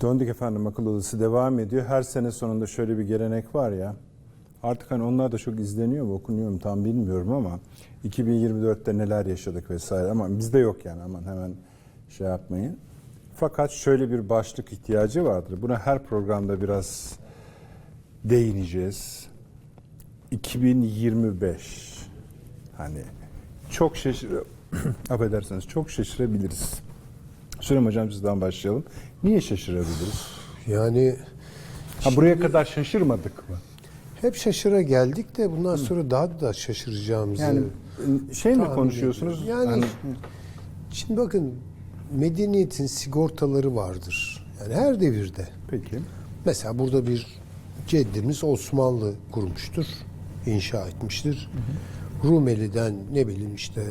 Döndük efendim akıl odası devam ediyor. Her sene sonunda şöyle bir gelenek var ya. Artık hani onlar da çok izleniyor mu okunuyor mu tam bilmiyorum ama 2024'te neler yaşadık vesaire ama bizde yok yani aman hemen şey yapmayın. Fakat şöyle bir başlık ihtiyacı vardır. Buna her programda biraz değineceğiz. 2025 hani çok şaşır affedersiniz çok şaşırabiliriz. Sürem hocam sizden başlayalım. Niye şaşırabiliriz? Yani Ha buraya kadar şaşırmadık mı? hep şaşıra geldik de bundan sonra daha da şaşıracağımızı Yani şey mi konuşuyorsunuz? ediyorum. Yani Hani- şimdi bakın medeniyetin sigortaları vardır. Yani her devirde. peki. Mesela burada bir ceddimiz Osmanlı kurmuştur, inşa etmiştir. Rumeli'den ne bileyim işte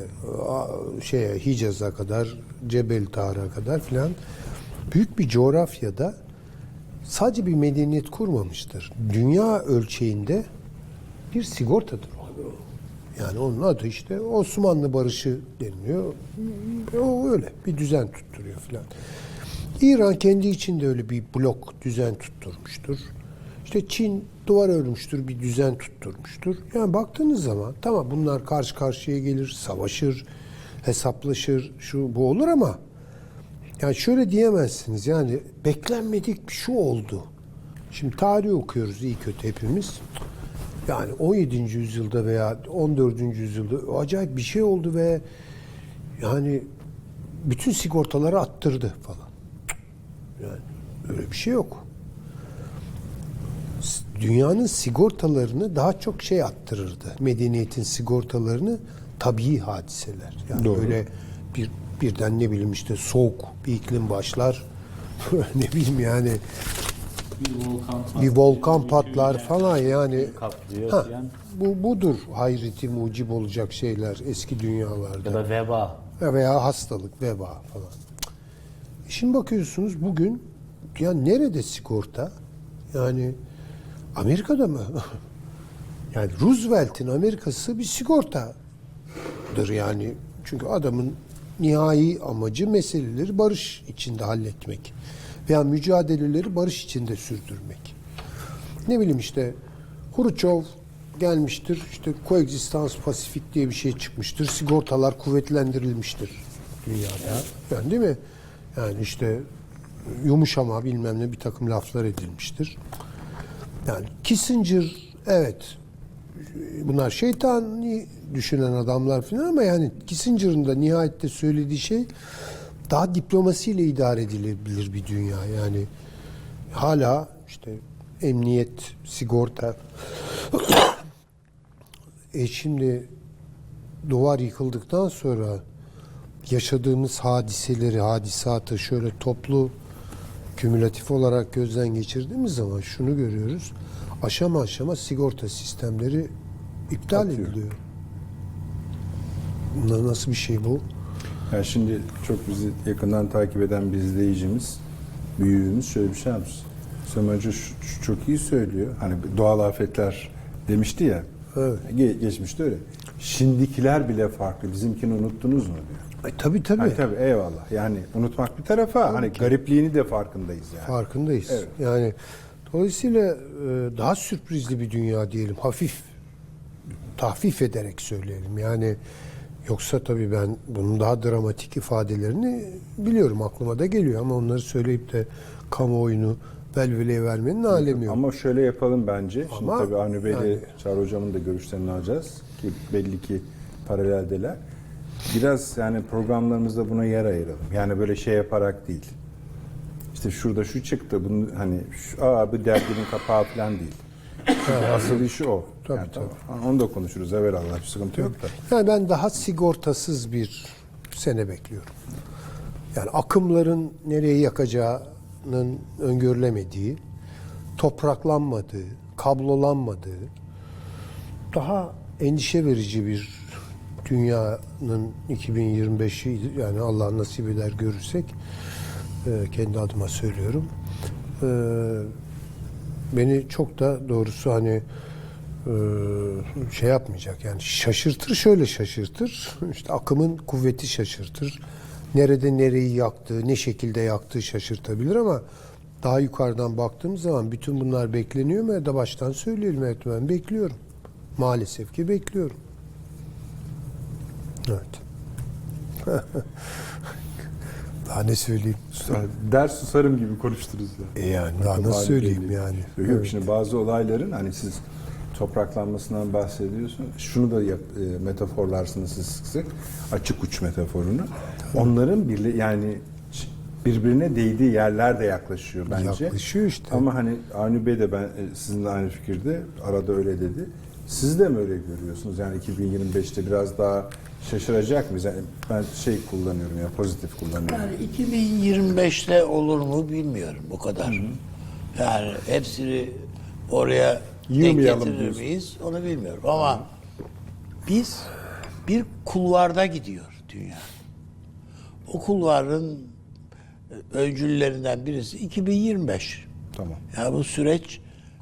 şeye Hicaz'a kadar, Cebel Tarık'a kadar filan büyük bir coğrafyada sadece bir medeniyet kurmamıştır. Dünya ölçeğinde bir sigortadır o. Yani onun adı işte Osmanlı Barışı deniliyor. O öyle bir düzen tutturuyor filan. İran kendi içinde öyle bir blok düzen tutturmuştur. İşte Çin duvar örmüştür, bir düzen tutturmuştur. Yani baktığınız zaman tamam bunlar karşı karşıya gelir, savaşır, hesaplaşır, şu bu olur ama yani şöyle diyemezsiniz yani beklenmedik bir şu oldu. Şimdi tarih okuyoruz iyi kötü hepimiz. Yani 17. yüzyılda veya 14. yüzyılda acayip bir şey oldu ve yani bütün sigortaları attırdı falan. Yani öyle bir şey yok. Dünyanın sigortalarını daha çok şey attırırdı. Medeniyetin sigortalarını tabii hadiseler. Yani Doğru. böyle bir birden ne bileyim işte soğuk bir iklim başlar. ne bileyim yani Bir volkan, bir volkan patlar bütün falan yani. kaplıyor Ha, bu budur hayreti mucib olacak şeyler eski dünyalarda. Ya da veba. Ya veya hastalık, veba falan. Şimdi bakıyorsunuz bugün ya nerede sigorta? Yani Amerika'da mı? yani Roosevelt'in Amerikası bir sigortadır yani. Çünkü adamın nihai amacı meseleleri barış içinde halletmek. Veya mücadeleleri barış içinde sürdürmek. Ne bileyim işte Hruçov gelmiştir. İşte Coexistence Pasifik diye bir şey çıkmıştır. Sigortalar kuvvetlendirilmiştir dünyada. Yani değil mi? Yani işte yumuşama bilmem ne bir takım laflar edilmiştir. Yani Kissinger evet bunlar şeytani düşünen adamlar falan ama yani Kissinger'ın da nihayette söylediği şey daha diplomasiyle idare edilebilir bir dünya. Yani hala işte emniyet, sigorta. e şimdi duvar yıkıldıktan sonra yaşadığımız hadiseleri, hadisatı şöyle toplu kümülatif olarak gözden geçirdiğimiz zaman şunu görüyoruz. Aşama aşama sigorta sistemleri iptal Atıyor. ediliyor. Na- Nasıl bir şey bu? Yani şimdi çok bizi yakından takip eden bir izleyicimiz, büyüğümüz şöyle bir şey yapmış. Süleyman Hoca çok iyi söylüyor. Hani doğal afetler demişti ya. Evet. Ge- geçmişte öyle. Şimdikiler bile farklı. Bizimkini unuttunuz mu diyor. Ay, tabii tabii. Tabii. tabii eyvallah. Yani unutmak bir tarafa hani garipliğini de farkındayız yani. Farkındayız. Evet. Yani dolayısıyla e, daha sürprizli bir dünya diyelim. Hafif tahfif ederek söyleyelim. Yani yoksa tabii ben bunun daha dramatik ifadelerini biliyorum aklıma da geliyor ama onları söyleyip de kamuoyunu velveleye vermenin alemi yok. Ama şöyle yapalım bence. Şimdi Ama tabii Avni Bey'le yani- Çağrı Hocam'ın da görüşlerini alacağız. Ki belli ki paraleldeler. Biraz yani programlarımızda buna yer ayıralım. Yani böyle şey yaparak değil. İşte şurada şu çıktı. Bunu hani şu, aa bu derginin kapağı falan değil. Asıl işi o. Tabii, Yani tamam. Onu da konuşuruz. Evvelallah bir sıkıntı yok da. Yani ben daha sigortasız bir sene bekliyorum. Yani akımların nereye yakacağının öngörülemediği, topraklanmadığı, kablolanmadığı, daha endişe verici bir dünyanın 2025'i yani Allah nasip eder görürsek e, kendi adıma söylüyorum. E, beni çok da doğrusu hani e, şey yapmayacak yani şaşırtır şöyle şaşırtır işte akımın kuvveti şaşırtır nerede nereyi yaktığı ne şekilde yaktığı şaşırtabilir ama daha yukarıdan baktığımız zaman bütün bunlar bekleniyor mu ya da baştan söyleyelim evet ben bekliyorum. Maalesef ki bekliyorum. Evet. daha ne söyleyeyim? Ders susarım gibi konuştunuz ya. E yani daha nasıl söyleyeyim yani? Yok Evet. şimdi bazı olayların hani siz topraklanmasından bahsediyorsunuz. Şunu da yap, e, metaforlarsınız siz sık sık. Açık uç metaforunu. Onların birli, yani birbirine değdiği yerler de yaklaşıyor bence. Yaklaşıyor işte. Ama hani Avni Bey de ben e, sizinle aynı fikirde arada öyle dedi. Siz de mi öyle görüyorsunuz? Yani 2025'te biraz daha şaşıracak? Yani ben şey kullanıyorum ya pozitif kullanıyorum. Yani 2025'te olur mu bilmiyorum o kadar. Yani hepsini oraya denk getirir miyiz onu bilmiyorum ama biz bir kulvarda gidiyor dünya. O kulvarın öncüllerinden birisi 2025. Tamam. Yani bu süreç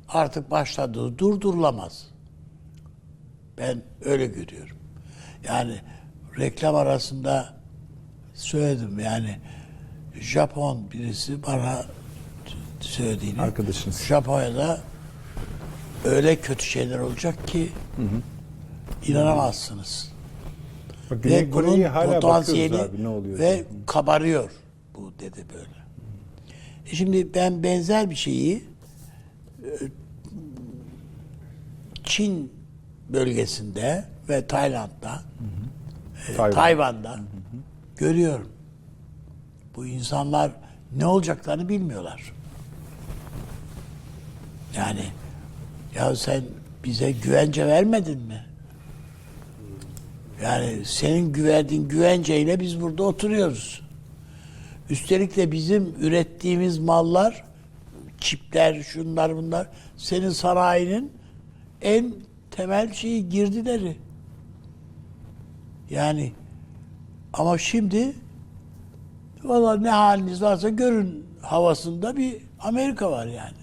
artık başladı. Durdurulamaz. Ben öyle görüyorum. Yani reklam arasında söyledim yani Japon birisi bana söylediğini. Arkadaşınız. Japonya'da öyle kötü şeyler olacak ki inanamazsınız. Bak, Güney Ve bunun hala potansiyeli abi ne oluyor. ve kabarıyor bu dedi böyle. E şimdi ben benzer bir şeyi e, Çin bölgesinde ve Tayland'da, e, Tayvan. Tayvan'da görüyorum. Bu insanlar ne olacaklarını bilmiyorlar. Yani ya sen bize güvence vermedin mi? Yani senin güverdiğin güvenceyle biz burada oturuyoruz. Üstelik de bizim ürettiğimiz mallar, çipler, şunlar bunlar, senin sanayinin en temel şeyi girdileri. Yani ama şimdi valla ne haliniz varsa görün havasında bir Amerika var yani.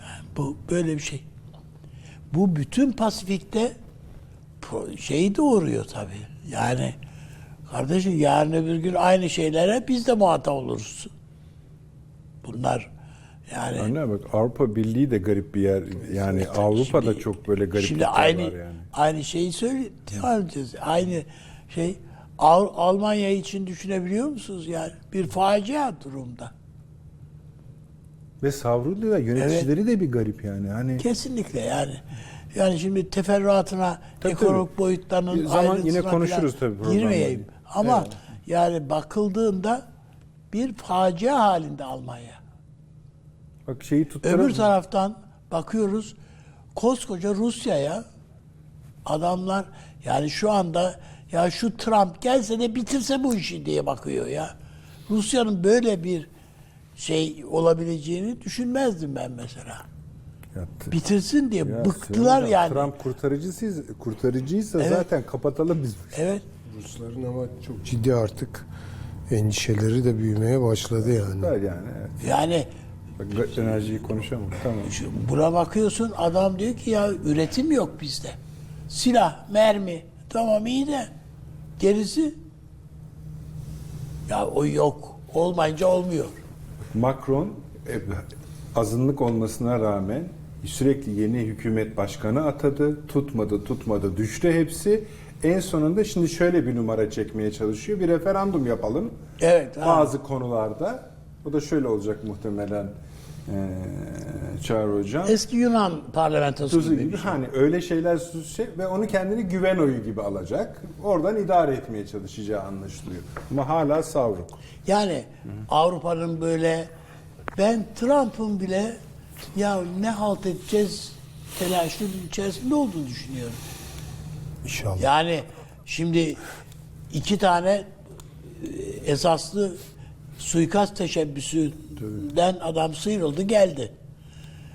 yani bu böyle bir şey. Bu bütün Pasifik'te şeyi doğuruyor tabii. Yani kardeşim yarın öbür gün aynı şeylere biz de muhatap oluruz. Bunlar yani Anne bak Avrupa Birliği de garip bir yer. Yani Avrupa'da şimdi- çok böyle garip Şimdi aynı var yani. aynı şeyi söyle devam edeceğiz. Aynı şey Al- Almanya için düşünebiliyor musunuz yani? Bir facia durumda. Ve savruluyor. Yöneticileri de bir garip yani. Hani Kesinlikle yani. Yani şimdi teferruatına, Tabii, ekonomik tabii. boyutlarının Bir zaman yine konuşuruz tabii. Girmeyeyim. Ama Evet. yani bakıldığında bir facia halinde Almanya. Bak şeyi. Öbür taraftan bakıyoruz koskoca Rusya'ya adamlar yani şu anda ya şu Trump gelse de bitirse bu işi diye bakıyor ya. Rusya'nın böyle bir şey olabileceğini düşünmezdim ben mesela. Ya, Bitirsin diye ya bıktılar Sayın yani. Trump kurtarıcıysa, kurtarıcıysa Evet. zaten kapatalım biz. Evet. Rusların ama çok ciddi artık endişeleri de büyümeye başladı yani. Evet yani evet. Yani Bak, ga- enerjiyi konuşamam. Tamam. şu- buna bakıyorsun adam diyor ki ya üretim yok bizde. Silah, mermi tamam iyi de gerisi ya o yok. Olmayınca olmuyor. Macron e, azınlık olmasına rağmen sürekli yeni hükümet başkanı atadı. Tutmadı, tutmadı, düştü hepsi. En sonunda şimdi şöyle bir numara çekmeye çalışıyor. Bir referandum yapalım. Evet, ha. Bazı konularda. O da şöyle olacak muhtemelen eee Çağrı Hocam. Eski Yunan parlamentosu Tuzu gibi. gibi şey. hani öyle şeyler şey ve onu kendini güven oyu gibi alacak. Oradan idare etmeye çalışacağı anlaşılıyor. Ama hala savruk. Yani Avrupa'nın böyle ben Trump'ın bile ya ne halt edeceğiz telaşının içerisinde olduğunu düşünüyorum. İnşallah. Yani şimdi iki tane esaslı suikast teşebbüsünden adam sıyrıldı geldi.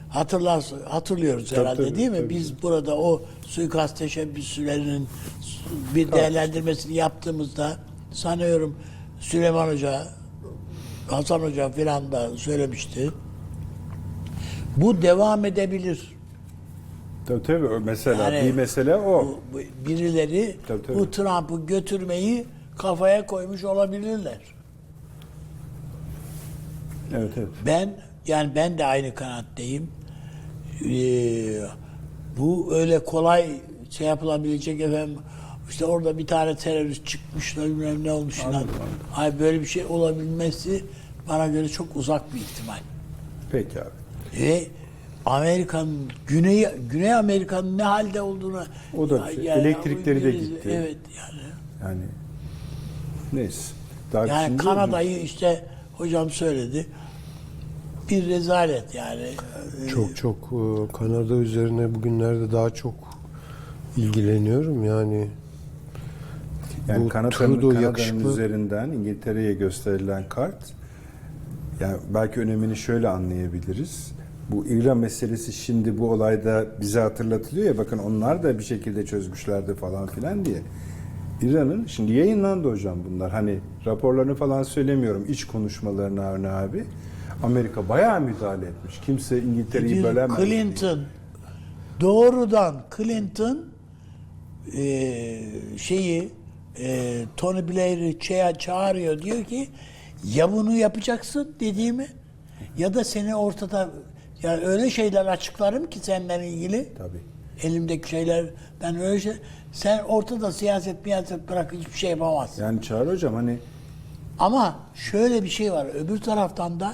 Hatırlar, hatırlıyoruz herhalde tabii, değil mi? tabii. Biz burada o suikast teşebbüslerinin bir değerlendirmesini yaptığımızda sanıyorum Süleyman Hoca, Hasan Hoca filan da söylemişti. Bu devam edebilir. Tabii tabii mesela Yani bir mesele o. Birileri Tabii, tabii. bu Trump'ı götürmeyi kafaya koymuş olabilirler. Evet evet. Ben yani ben de aynı kanaatteyim. Ee, bu öyle kolay şey yapılabilecek efendim işte orada bir tane terörist çıkmış da bilmem ne olmuş falan. Ay böyle bir şey olabilmesi bana göre çok uzak bir ihtimal. Peki abi. Ve Amerika'nın Güney Güney Amerika'nın ne halde olduğunu O da bir şey. Elektrikleri de gitti. Evet yani. Yani neyse. Daha Yani Kanada'yı işte hocam söyledi. Bir rezalet yani. Çok çok e, Kanada üzerine bugünlerde daha çok ilgileniyorum yani. Yani Bu Kanada'nın, Kanada'nın yakışıklı- üzerinden İngiltere'ye gösterilen kart yani belki önemini şöyle anlayabiliriz. Bu İran meselesi şimdi bu olayda bize hatırlatılıyor ya bakın onlar da bir şekilde çözmüşlerdi falan filan diye. İran'ın şimdi yayınlandı hocam bunlar. Hani raporlarını falan söylemiyorum. iç konuşmalarını Avni abi. Amerika bayağı müdahale etmiş. Kimse İngiltere'yi bölemez. Clinton doğrudan Clinton e, şeyi e, Tony Blair'i çağırıyor diyor ki ya bunu yapacaksın dediğimi ya da seni ortada yani öyle şeyler açıklarım ki senden ilgili Tabii. elimdeki şeyler ben öyle şey sen ortada siyaset miyaset bırak hiçbir şey yapamazsın. Yani Çağrı hocam hani Ama şöyle bir şey var. Öbür taraftan da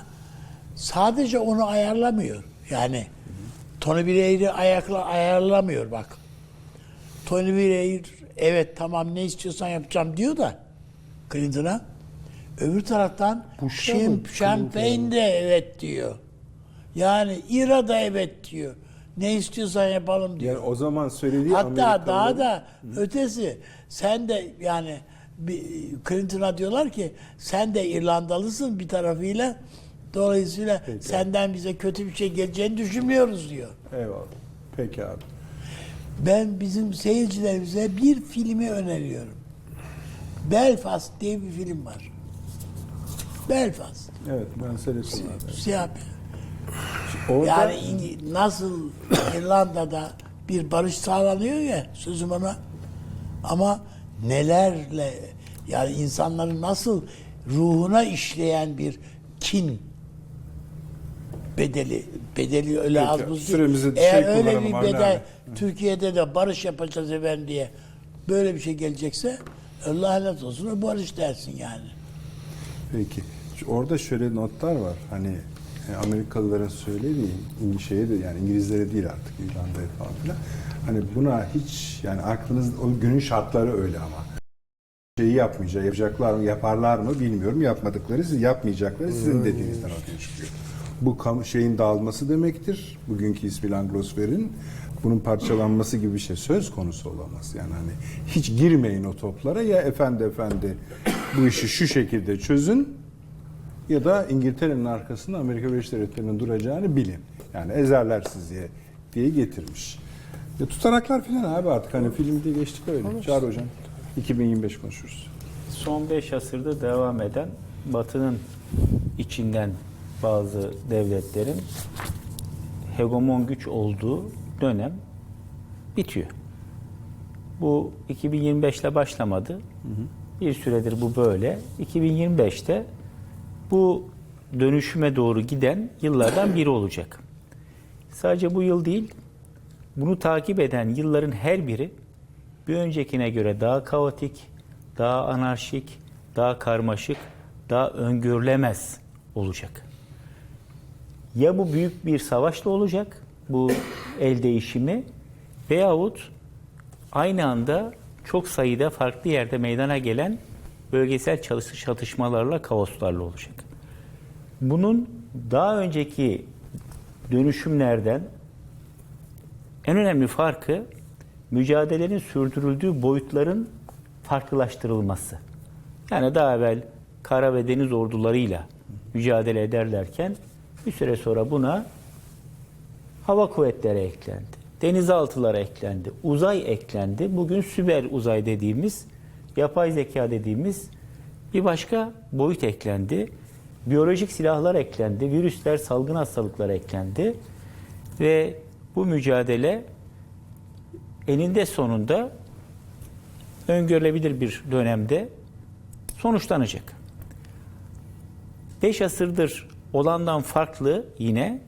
sadece onu ayarlamıyor. Yani Tony Blair'i ayakla ayarlamıyor bak. Tony Blair evet tamam ne istiyorsan yapacağım diyor da Clinton'a. Öbür taraftan Champagne de evet diyor. Yani İra da evet diyor. Ne istiyorsan yapalım diyor. yani o zaman söylediği Hatta Amerikalıların- daha da ötesi sen de yani Clinton'a diyorlar ki sen de İrlandalısın bir tarafıyla dolayısıyla senden bize kötü bir şey geleceğini düşünmüyoruz diyor. Eyvallah. Peki abi. Ben bizim seyircilerimize bir filmi öneriyorum. Belfast diye bir film var. Belfast. Evet ben seyrettim abi. Siyah. Orada Yani nasıl İrlanda'da bir barış sağlanıyor ya sözüm ona ama nelerle yani insanların nasıl ruhuna işleyen bir kin bedeli bedeli öyle Peki, az buz değil. süremizi Eğer şey öyle bir bedel abi. Türkiye'de de barış yapacağız efendim diye böyle bir şey gelecekse Allah lanet olsun barış dersin yani. Peki. Orada şöyle notlar var. Hani e, Amerikalıların söylediği şeye de yani İngilizlere değil artık İrlanda'ya falan filan. Hani buna hiç yani aklınız o günün şartları öyle ama şeyi yapmayacak, yapacaklar mı, yaparlar mı bilmiyorum. Yapmadıkları, siz yapmayacakları sizin dediğinizden ortaya çıkıyor. Bu şeyin dağılması demektir. Bugünkü ismi Anglosfer'in bunun parçalanması gibi bir şey söz konusu olamaz. Yani hani hiç girmeyin o toplara ya efendi efendi bu işi şu şekilde çözün ya da İngiltere'nin arkasında Amerika Birleşik Devletleri'nin duracağını bilin. Yani ezerler sizi diye getirmiş. Ya tutanaklar falan abi artık hani filmde geçtik öyle. Çağrı hocam. 2025 konuşuruz. Son 5 asırda devam eden Batı'nın içinden bazı devletlerin hegemon güç olduğu dönem bitiyor. Bu 2025 ile başlamadı. Bir süredir bu böyle. 2025'te bu dönüşüme doğru giden yıllardan biri olacak. Sadece bu yıl değil, bunu takip eden yılların her biri bir öncekine göre daha kaotik, daha anarşik, daha karmaşık, daha öngörülemez olacak. Ya bu büyük bir savaşla olacak, bu el değişimi veyahut aynı anda çok sayıda farklı yerde meydana gelen bölgesel çatışmalarla, kaoslarla olacak. Bunun daha önceki dönüşümlerden en önemli farkı mücadelenin sürdürüldüğü boyutların farklılaştırılması. Yani daha evvel kara ve deniz ordularıyla mücadele ederlerken bir süre sonra buna hava kuvvetleri eklendi. Denizaltılara eklendi. Uzay eklendi. Bugün süper uzay dediğimiz, yapay zeka dediğimiz bir başka boyut eklendi. Biyolojik silahlar eklendi. Virüsler, salgın hastalıklar eklendi. Ve bu mücadele eninde sonunda öngörülebilir bir dönemde sonuçlanacak. 5 asırdır olandan farklı yine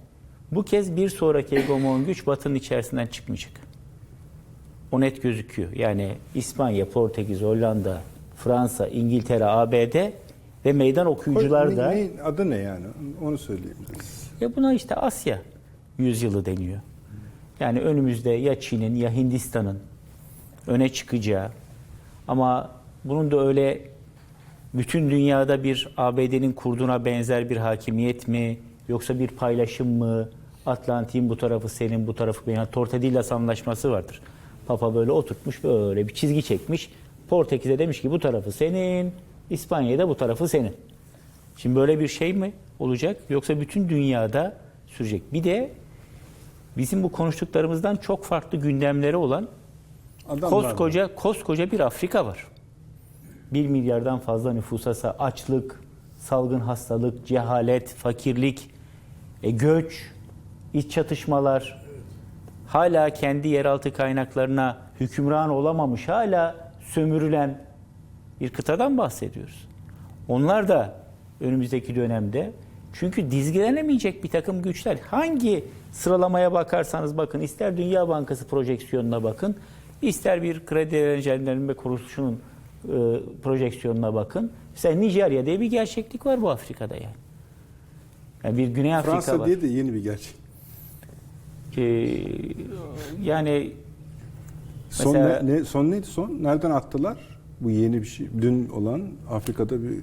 bu kez bir sonraki hegemon güç Batı'nın içerisinden çıkmayacak. O net gözüküyor. Yani İspanya, Portekiz, Hollanda, Fransa, İngiltere, ABD ve meydan okuyucular da Ne- ne- adı ne yani? Onu söyleyeyim. ya buna işte Asya yüzyılı deniyor. Yani önümüzde ya Çin'in ya Hindistan'ın öne çıkacağı ama bunun da öyle bütün dünyada bir ABD'nin kurduğuna benzer bir hakimiyet mi yoksa bir paylaşım mı? Atlantik'in bu tarafı senin bu tarafı benim. Yani Tortedillas anlaşması vardır. Papa böyle oturtmuş böyle bir çizgi çekmiş. Portekiz'e demiş ki bu tarafı senin, İspanya'ya da bu tarafı senin. Şimdi böyle bir şey mi olacak yoksa bütün dünyada sürecek? Bir de bizim bu konuştuklarımızdan çok farklı gündemleri olan Adamlar koskoca koskoca bir Afrika var. 1 milyardan fazla nüfusa sa- açlık, salgın hastalık, cehalet, fakirlik, e, göç, iç çatışmalar, hala kendi yeraltı kaynaklarına hükümran olamamış, hala sömürülen bir kıtadan bahsediyoruz. Onlar da önümüzdeki dönemde çünkü dizgilenemeyecek bir takım güçler. Hangi sıralamaya bakarsanız bakın, ister Dünya Bankası projeksiyonuna bakın, ister bir kredi derecelendirme kuruluşunun e, projeksiyonuna bakın. Mesela Nijerya diye bir gerçeklik var bu Afrika'da yani. yani bir Güney Afrika Fransa var. diye de yeni bir gerçek. Ee, yani Son, Mesela- ne, ne- son neydi son? Nereden attılar? Bu yeni bir şey. Dün olan Afrika'da bir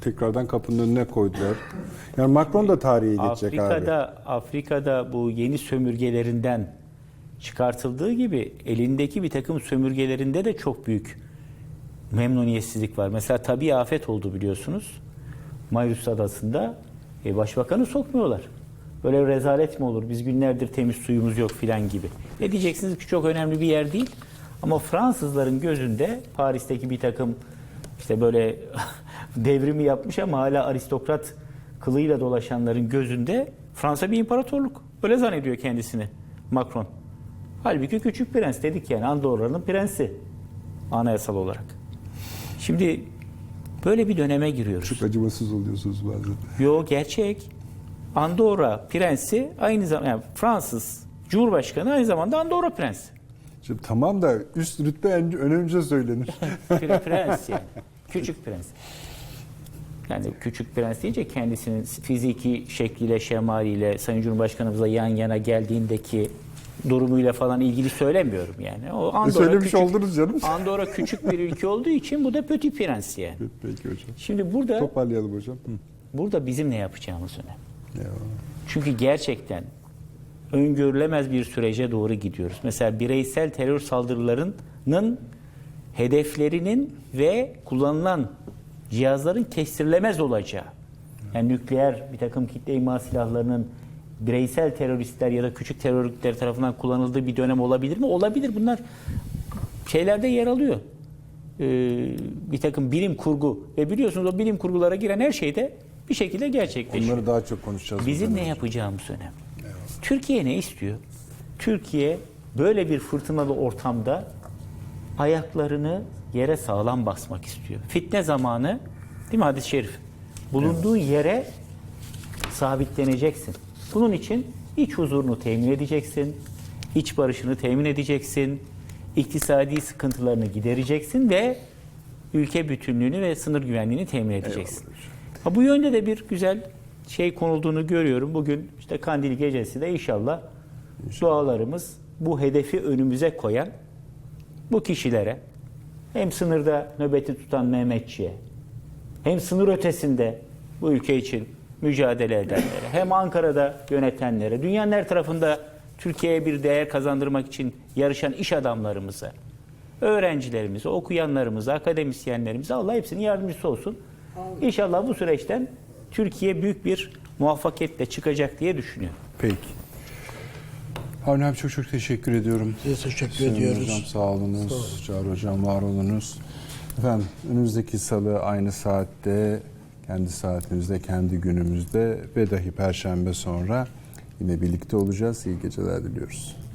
tekrardan kapının önüne koydular. Yani Macron da tarihe geçecek abi. Afrika'da Afrika'da bu yeni sömürgelerinden çıkartıldığı gibi elindeki bir takım sömürgelerinde de çok büyük memnuniyetsizlik var. Mesela tabii afet oldu biliyorsunuz. Mayrus Adası'nda e, başbakanı sokmuyorlar. Böyle rezalet mi olur? Biz günlerdir temiz suyumuz yok filan gibi. Ne diyeceksiniz ki çok önemli bir yer değil. Ama Fransızların gözünde Paris'teki bir takım işte böyle devrimi yapmış ama hala aristokrat kılıyla dolaşanların gözünde Fransa bir imparatorluk. Öyle zannediyor kendisini Macron. Halbuki küçük prens dedik yani Andorra'nın prensi anayasal olarak. Şimdi böyle bir döneme giriyoruz. Çok acımasız oluyorsunuz bazen. Yo gerçek. Andorra prensi aynı zamanda yani Fransız Cumhurbaşkanı aynı zamanda Andorra prensi. Şimdi tamam da üst rütbe en önemli söylenir. Pre- prens yani. Küçük prens. Yani küçük prens deyince kendisinin fiziki şekliyle, şemaliyle Sayın Cumhurbaşkanımızla yan yana geldiğindeki durumuyla falan ilgili söylemiyorum yani. O Andorra söylemiş küçük, oldunuz canım. Andorra küçük bir ülke olduğu için bu da Petit Prens yani. Peki hocam. Şimdi burada Toparlayalım hocam. Hı. burada bizim ne yapacağımız önemli. Ya. Çünkü gerçekten öngörülemez bir sürece doğru gidiyoruz. Mesela bireysel terör saldırılarının hedeflerinin ve kullanılan cihazların kestirilemez olacağı. Yani nükleer bir takım kitle imha silahlarının bireysel teröristler ya da küçük terör örgütleri tarafından kullanıldığı bir dönem olabilir mi? Olabilir. Bunlar şeylerde yer alıyor. Ee, bir takım bilim kurgu ve biliyorsunuz o bilim kurgulara giren her şey de bir şekilde gerçekleşiyor. Bunları daha çok konuşacağız. Bizim ne yapacağımız önemli. Türkiye ne istiyor? Türkiye böyle bir fırtınalı ortamda ayaklarını yere sağlam basmak istiyor. Fitne zamanı değil mi hadis-i şerif? Bulunduğun yere sabitleneceksin. Bunun için iç huzurunu temin edeceksin, iç barışını temin edeceksin, iktisadi sıkıntılarını gidereceksin ve ülke bütünlüğünü ve sınır güvenliğini temin edeceksin. Ha, bu yönde de bir güzel şey konulduğunu görüyorum. Bugün işte Kandil Gecesi de inşallah dualarımız bu hedefi önümüze koyan bu kişilere hem sınırda nöbeti tutan Mehmetçi'ye hem sınır ötesinde bu ülke için mücadele edenlere hem Ankara'da yönetenlere dünyanın her tarafında Türkiye'ye bir değer kazandırmak için yarışan iş adamlarımıza öğrencilerimize, okuyanlarımıza, akademisyenlerimize Allah hepsinin yardımcısı olsun. İnşallah bu süreçten Türkiye büyük bir muvaffakiyetle çıkacak diye düşünüyorum. Peki. Avni abi çok çok teşekkür ediyorum. Size teşekkür Sayın ediyoruz. Hocam sağ olunuz. Çağrı hocam var olunuz. Efendim önümüzdeki salı aynı saatte kendi saatimizde, kendi günümüzde ve dahi perşembe sonra yine birlikte olacağız. İyi geceler diliyoruz.